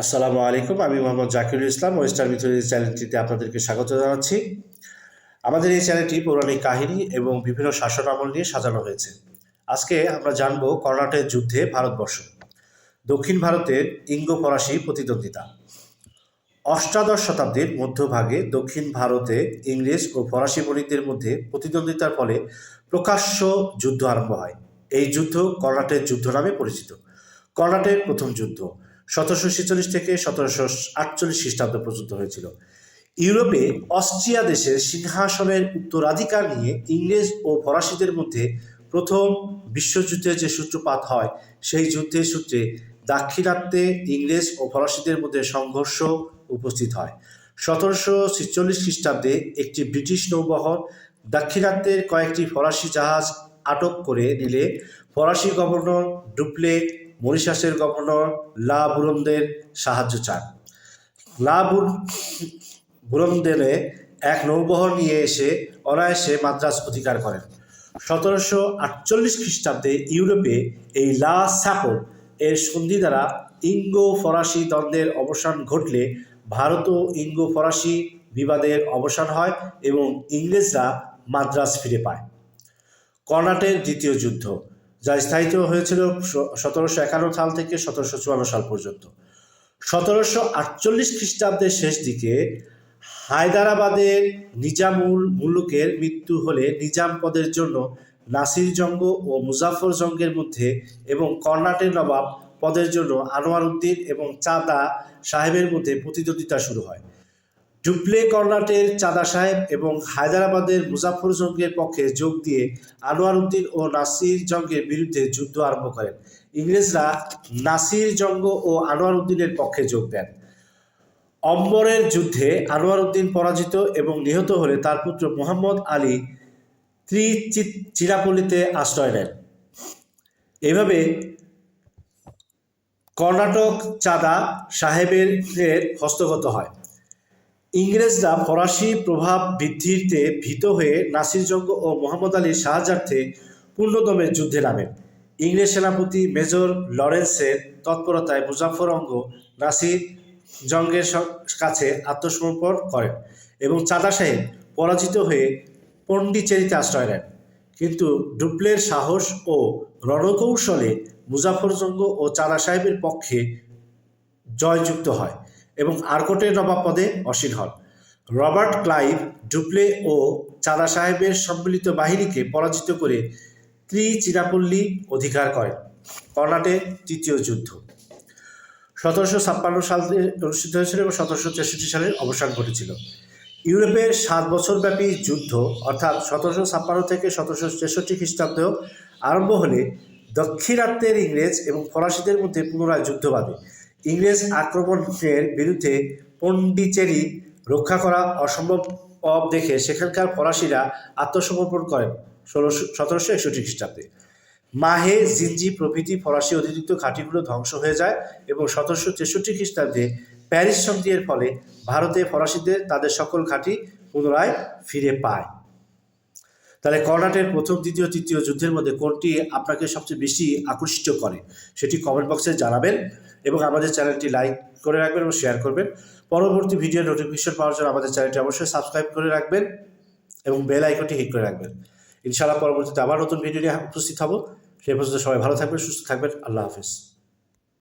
আসসালামু আলাইকুম, আমি মোহাম্মদ জাকিরুল ইসলাম, ওয়েস্টার্ন মিথোলজি চ্যানেলটিতে আপনাদেরকে স্বাগত জানাচ্ছি। আমাদের এই চ্যানেলটি পৌরাণিক কাহিনী এবং বিভিন্ন শাসন আমল নিয়ে সাজানো হয়েছে। আজকে আমরা জানব কর্ণাটকের যুদ্ধে ভারতবর্ষ, দক্ষিণ ভারতের ইঙ্গ ফরাসি প্রতিদ্বন্দ্বিতা। অষ্টাদশ শতাব্দীর মধ্যভাগে দক্ষিণ ভারতে ইংরেজ ও ফরাসি বণিকদের মধ্যে প্রতিদ্বন্দ্বিতার ফলে প্রকাশ্য যুদ্ধ আরম্ভ হয়। এই যুদ্ধ কর্ণাটের যুদ্ধ নামে পরিচিত। কর্ণাটের প্রথম যুদ্ধ সতেরোশো ছেচল্লিশ থেকে সতেরোশো আটচল্লিশ খ্রিস্টাব্দ পর্যন্ত হয়েছিল। ইউরোপে অস্ট্রিয়া দেশের সিংহাসনের উত্তরাধিকার নিয়ে ইংরেজ ও ফরাসিদের মধ্যে প্রথম বিশ্বযুদ্ধের যে সূত্রপাত হয়, সেই যুদ্ধের সূত্রে দাক্ষিণাত্যে ইংরেজ ও ফরাসিদের মধ্যে সংঘর্ষ উপস্থিত হয়। সতেরোশো ছেচল্লিশ খ্রিস্টাব্দে একটি ব্রিটিশ নৌবহর দাক্ষিণাত্যের কয়েকটি ফরাসি জাহাজ আটক করে নিলে ফরাসি গভর্নর ডুপ্লে মরিশাসের গভর্নর লা বুরন্দের সাহায্য চান। লা বুর বুরন্দেলে এক নৌবহর নিয়ে এসে অনায়াসে মাদ্রাজ অধিকার করেন। সতেরোশো আটচল্লিশ খ্রিস্টাব্দে ইউরোপে এই লা স্যাপো এর সন্ধি দ্বারা ইঙ্গো ফরাসি দ্বন্দ্বের অবসান ঘটলে ভারত ও ইঙ্গো ফরাসি বিবাদের অবসান হয় এবং ইংরেজরা মাদ্রাজ ফিরে পায়। কর্ণাটের দ্বিতীয় যুদ্ধ। যা স্থায়িত হয়েছিল সতেরোশো একান্ন সাল থেকে সতেরোশো চুয়ান্ন সাল পর্যন্ত। সতেরোশো আটচল্লিশ খ্রিস্টাব্দের শেষ দিকে হায়দারাবাদের নিজামুল মুলুকের মৃত্যু হলে নিজাম পদের জন্য নাসির জঙ্গ ও মুজাফর জঙ্গের মধ্যে এবং কর্ণাটের নবাব পদের জন্য আনোয়ার উদ্দিন এবং চাঁদা সাহেবের মধ্যে প্রতিদ্বন্দ্বিতা শুরু হয়। ডুপ্লে কর্ণাটের চাঁদা সাহেব এবং হায়দ্রাবাদের মুজাফর জঙ্গের পক্ষে যোগ দিয়ে আনোয়ার উদ্দিন ও নাসির জঙ্গের বিরুদ্ধে যুদ্ধ আরম্ভ করেন। ইংরেজরা নাসির জঙ্গ ও আনোয়ার উদ্দিনের পক্ষে যোগ দেন। অম্বরের যুদ্ধে আনোয়ার উদ্দিন পরাজিত এবং নিহত হলে তার পুত্র মোহাম্মদ আলী ত্রিচিত চিরাপল্লিতে আশ্রয় নেন। এভাবে কর্ণাটক চাঁদা সাহেবের হস্তগত হয়। ইংরেজরা ফরাসি প্রভাব বৃদ্ধিতে ভীত হয়ে নাসিরজঙ্গ ও মোহাম্মদ আলীর সাহায্যার্থে পূর্ণদমে যুদ্ধে নামেন ইংরেজ সেনাপতি মেজর লরেন্সের তৎপরতায় মুজাফর অঙ্গ নাসির জঙ্গের কাছে আত্মসমর্পণ করেন এবং চাঁদা সাহেব পরাজিত হয়ে পণ্ডিচেরিতে আশ্রয় নেন। কিন্তু ডুপ্লের সাহস ও রণকৌশলে মুজাফরজঙ্গ ও চাঁদা সাহেবের পক্ষে জয়যুক্ত হয়। এবং আরকোটের নবাব পদে অসীন হন। রবার্ট ক্লাইভ ডুপ্লে ও চাঁদা সাহেবের সম্মিলিত বাহিনীকে পরাজিত করে ত্রি ত্রিচিরাপল্লী অধিকার করেন। কর্ণাটের তৃতীয় যুদ্ধ। সতেরোশো ছাপ্পান্ন সালে অনুষ্ঠিত হয়েছিল এবং সতেরোশো তেষট্টি সালে অবসান ঘটেছিল। ইউরোপের সাত বছরব্যাপী যুদ্ধ, অর্থাৎ সতেরোশো ছাপ্পান্ন থেকে সতেরোশো তেষট্টি খ্রিস্টাব্দ আরম্ভ হলে দক্ষিণাত্যের ইংরেজ এবং ফরাসিদের মধ্যে পুনরায় যুদ্ধ বাঁধে। ইংরেজ আক্রমণের বিরুদ্ধে পণ্ডিচেরি রক্ষা করা অসম্ভব দেখে সেখানকার ফরাসিরা আত্মসমর্পণ করেন ষোলোশো সতেরোশো একষট্টি খ্রিস্টাব্দে। মাহে জিনজি প্রভৃতি ফরাসি অধিযুক্ত ঘাঁটিগুলো ধ্বংস হয়ে যায় এবং সতেরোশো তেষট্টি খ্রিস্টাব্দে প্যারিস সন্ধির ফলে ভারতে ফরাসিদের তাদের সকল ঘাঁটি পুনরায় ফিরে পায়। তাহলে কর্ণাটের প্রথম, দ্বিতীয়, তৃতীয় যুদ্ধের মধ্যে কোনটি আপনাকে সবচেয়ে বেশি আকর্ষিত করে সেটি কমেন্ট বক্সে জানাবেন। এবং আমাদের চ্যানেলটি লাইক করে রাখবেন এবং শেয়ার করবেন। পরবর্তী ভিডিওর নোটিফিকেশন পাওয়ার জন্য আমাদের চ্যানেলটি অবশ্যই সাবস্ক্রাইব করে রাখবেন এবং বেল আইকনটি হিট করে রাখবেন। ইনশাআল্লাহ পরবর্তীতে আবার নতুন ভিডিও নিয়ে উপস্থিত হব। সেই পর্যন্ত সবাই ভালো থাকবেন, সুস্থ থাকবেন। আল্লাহ হাফিজ।